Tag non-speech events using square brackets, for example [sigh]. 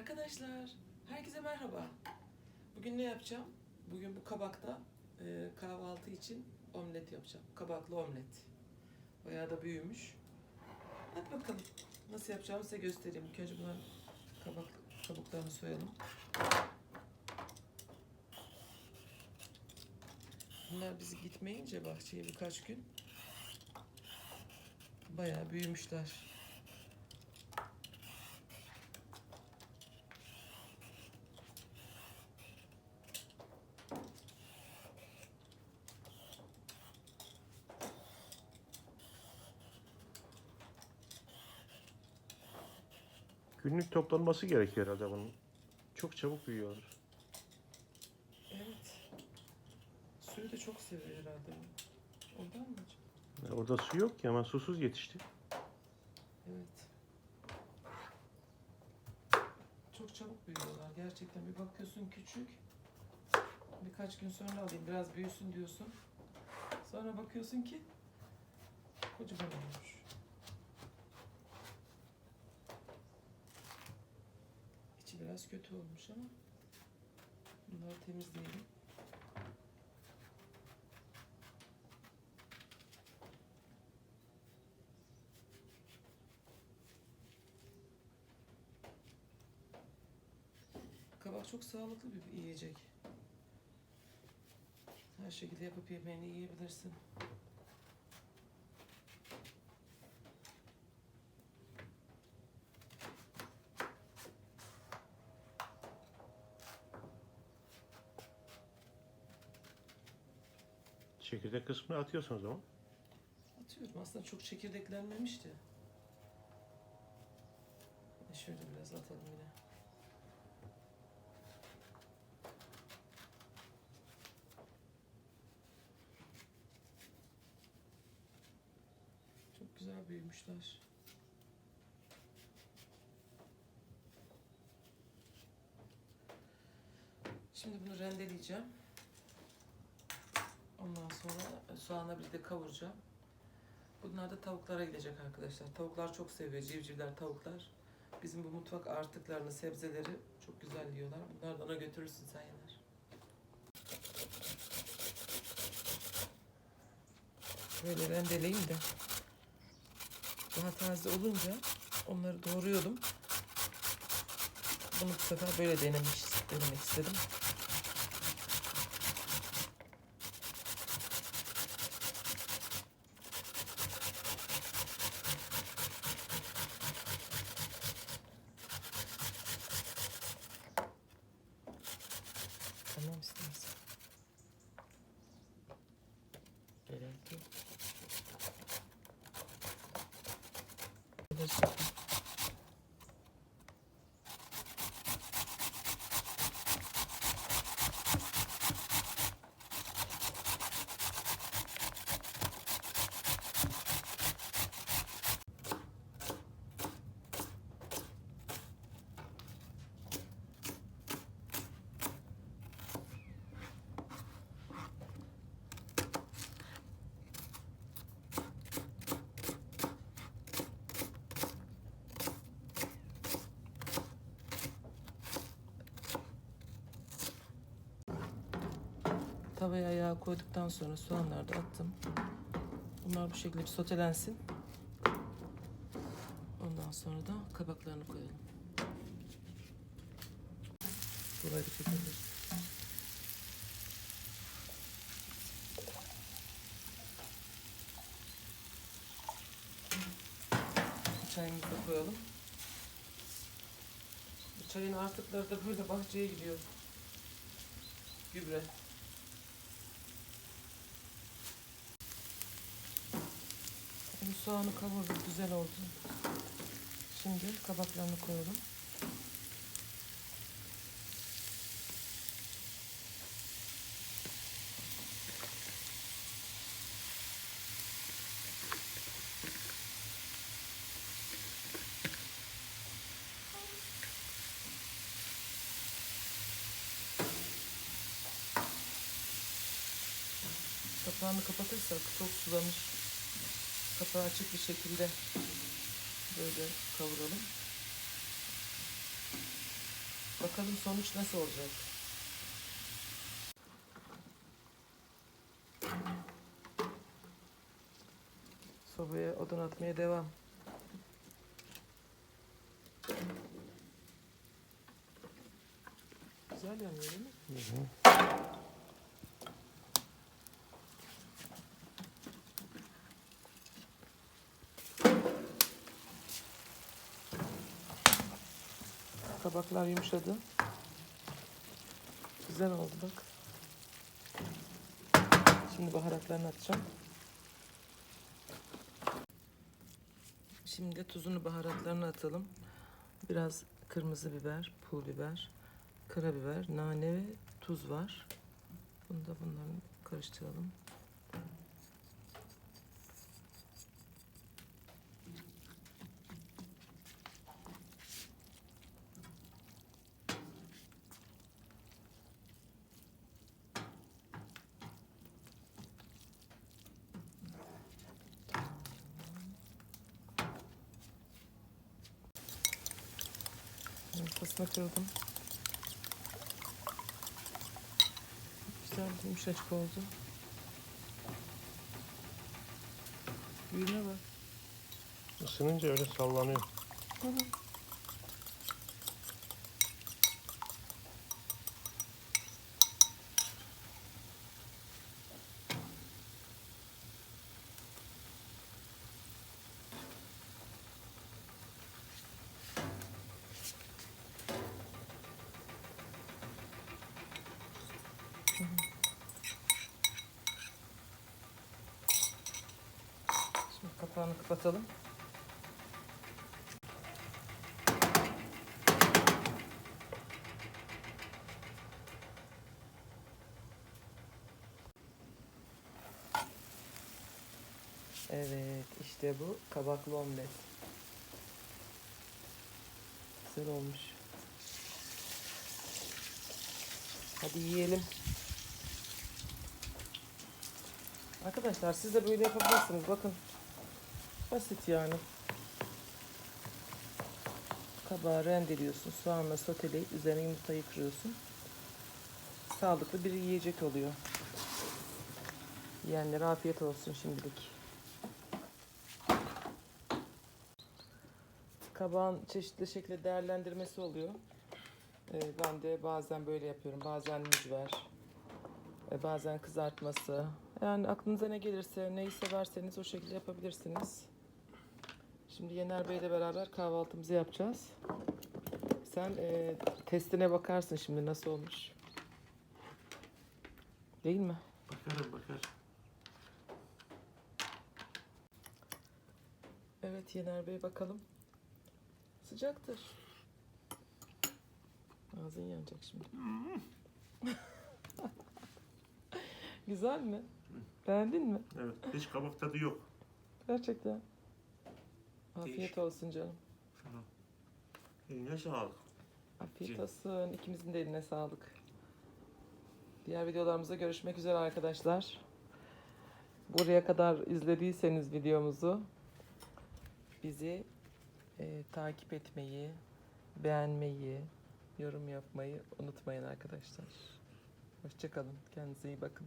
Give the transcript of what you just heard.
Arkadaşlar, herkese merhaba. Bugün ne yapacağım? Bugün bu kabakta e, kahvaltı için omlet yapacağım. Kabaklı omlet. Bayağı da büyümüş. Hadi bakalım. Nasıl yapacağımı size göstereyim. İlk önce bunların kabak, kabuklarını soyalım. Bunlar bizi gitmeyince bahçeye birkaç gün bayağı büyümüşler. Günlük toplanması gerekiyor herhalde bunun. Çok çabuk büyüyor. Evet. Suyu da çok seviyor herhalde. Ondan mı acaba? Ya Orada su yok ki ama susuz yetişti. Evet. Çok çabuk büyüyorlar. Gerçekten bir bakıyorsun küçük. Birkaç gün sonra alayım biraz büyüsün diyorsun. Sonra bakıyorsun ki kocaman olmuş. Biraz kötü olmuş ama bunları temizleyelim. Kabak çok sağlıklı bir yiyecek. Her şekilde yapıp yemeğini yiyebilirsin. Çekirdek kısmını atıyorsun o zaman. Atıyorum. Aslında çok çekirdeklenmemişti. E Şöyle biraz atalım yine. Çok güzel büyümüşler. Şimdi bunu rendeleyeceğim. Ondan sonra soğanla birlikte kavuracağım. Bunlar da tavuklara gidecek arkadaşlar. Tavuklar çok seviyor. Civcivler, tavuklar. Bizim bu mutfak artıklarını, sebzeleri çok güzel yiyorlar. Bunları da ona götürürsün sen yener. Böyle rendeleyeyim de. Daha taze olunca onları doğruyordum. Bunu bu sefer böyle denemiş, denemek istedim. Tamam istersen. Gerek yok. Bilirsin. Tavaya yağ koyduktan sonra soğanları da attım. Bunlar bu şekilde bir sotelensin. Ondan sonra da kabaklarını koyalım. Burayı da çekebiliriz. Çayımızı da koyalım. Çayın artıkları da böyle bahçeye gidiyor. Gübre. Bu soğanı kavurdum, güzel oldu. Şimdi kabaklarını koyalım. Kapağını kapatırsak çok sulamış. Kapağı açık bir şekilde böyle kavuralım. Bakalım sonuç nasıl olacak. Sobaya odun atmaya devam. Güzel yanıyor değil mi? Kabaklar yumuşadı. Güzel oldu bak. Şimdi baharatlarını atacağım. Şimdi tuzunu baharatlarını atalım. Biraz kırmızı biber, pul biber, karabiber, nane ve tuz var. Bunu da bunların karıştıralım. Yumurtasını kırdım. Güzel yumuşacık oldu. Büyüme bak. Isınınca öyle sallanıyor. Şimdi kapağını kapatalım. Evet, işte bu kabaklı omlet. Güzel olmuş. Hadi yiyelim. Arkadaşlar siz de böyle yapabilirsiniz. Bakın. Basit yani. Kabağı rendeliyorsun. Soğanla soteleyip üzerine yumurtayı kırıyorsun. Sağlıklı bir yiyecek oluyor. Yiyenlere afiyet olsun şimdilik. Kabağın çeşitli şekilde değerlendirmesi oluyor. Ee, ben de bazen böyle yapıyorum. Bazen mücver. e, Bazen kızartması. Yani aklınıza ne gelirse, neyi severseniz o şekilde yapabilirsiniz. Şimdi Yener Bey ile beraber kahvaltımızı yapacağız. Sen e, testine bakarsın şimdi nasıl olmuş. Değil mi? Bakarım bakar. Evet Yener Bey bakalım. Sıcaktır. Ağzın yanacak şimdi. [laughs] Güzel mi? Beğendin mi? Evet. Hiç kabak tadı yok. Gerçekten. Afiyet Değişik. olsun canım. Tamam. Eline sağlık. Afiyet Cem. olsun. İkimizin de eline sağlık. Diğer videolarımızda görüşmek üzere arkadaşlar. Buraya kadar izlediyseniz videomuzu bizi e, takip etmeyi, beğenmeyi, yorum yapmayı unutmayın arkadaşlar. Hoşçakalın. Kendinize iyi bakın.